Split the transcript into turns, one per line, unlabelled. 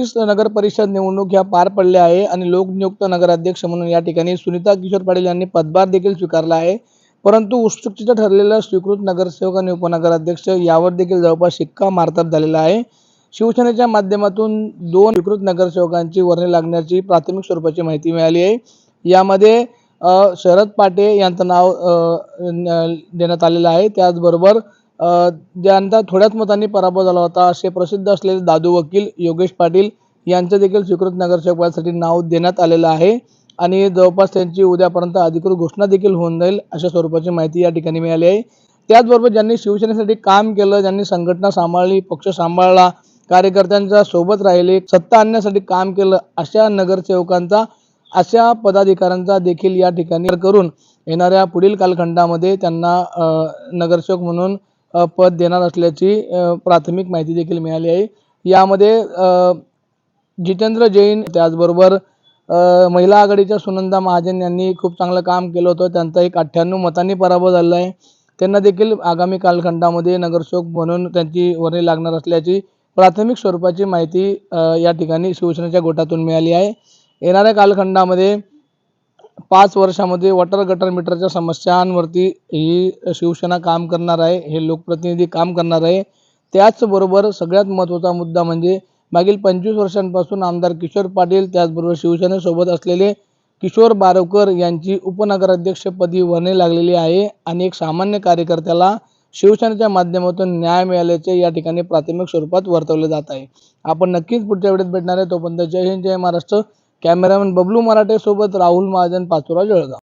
एकतीस नगर परिषद निवडणूक ह्या पार पडल्या आहे आणि लोकनियुक्त नगराध्यक्ष म्हणून या ठिकाणी सुनीता किशोर पाटील यांनी पदभार देखील स्वीकारला आहे. परंतु उत्सुकतेचं ठरलेलं स्वीकृत नगरसेवक आणि उपनगराध्यक्ष यावर देखील जवळपास शिक्का मारताप झालेला आहे. शिवसेनेच्या माध्यमातून दोन स्वीकृत नगरसेवकांची वर्णी लागण्याची प्राथमिक स्वरूपाची माहिती मिळाली आहे. यामध्ये शरद पाटे यांचं नाव देण्यात आलेलं आहे. त्याचबरोबर ज्यांचा थोड्याच मतांनी पराभव झाला होता असे प्रसिद्ध असलेले दादू वकील योगेश पाटील यांचं देखील स्वीकृत नगरसेवकपदासाठी नाव देण्यात आलेलं आहे. आणि जवळपास त्यांची उद्यापर्यंत अधिकृत घोषणा देखील होऊन जाईल अशा स्वरूपाची माहिती या ठिकाणी मिळाली आहे. त्याचबरोबर ज्यांनी शिवसेनेसाठी काम केलं ज्यांनी संघटना सांभाळली पक्ष सांभाळला कार्यकर्त्यांच्या सोबत राहिले सत्ता आणण्यासाठी काम केलं अशा नगरसेवकांचा अशा पदाधिकाऱ्यांचा देखील या ठिकाणी करून येणाऱ्या पुढील कालखंडामध्ये त्यांना नगरसेवक म्हणून पद देणार असल्याची प्राथमिक माहिती देखील मिळाली आहे. यामध्ये जितेंद्र जैन त्याचबरोबर महिला आघाडीच्या सुनंदा महाजन यांनी खूप चांगलं काम केलं होतं. त्यांचा एक अठ्ठ्याण्णव मतांनी पराभव झालेला आहे. त्यांना देखील आगामी कालखंडामध्ये नगरसेवक म्हणून त्यांची वर्णी लागणार असल्याची प्राथमिक स्वरूपाची माहिती या ठिकाणी शिवसेनेच्या गोटातून मिळाली आहे. येणाऱ्या कालखंडामध्ये पाच वर्षामध्ये वॉटर गटर मीटरच्या समस्यांवरती ही शिवसेना काम करणार आहे हे लोकप्रतिनिधी काम करणार आहे. त्याचबरोबर सगळ्यात महत्त्वाचा मुद्दा म्हणजे मागील पंचवीस वर्षांपासून आमदार किशोर पाटील त्याचबरोबर शिवसेनेसोबत असलेले किशोर बारवकर यांची उपनगराध्यक्षपदी वर्णी लागलेली आहे आणि एक सामान्य कार्यकर्त्याला शिवसेनेच्या माध्यमातून न्याय मिळाल्याचे या ठिकाणी प्राथमिक स्वरूपात वर्तवले जात आहे. आपण नक्कीच पुढच्या वेळेत भेटणार आहे. तोपर्यंत जय हिंद जय महाराष्ट्र. कॅमेरामन बबलू मराठे सोबत राहुल महाजन पाचोरा जळगाव.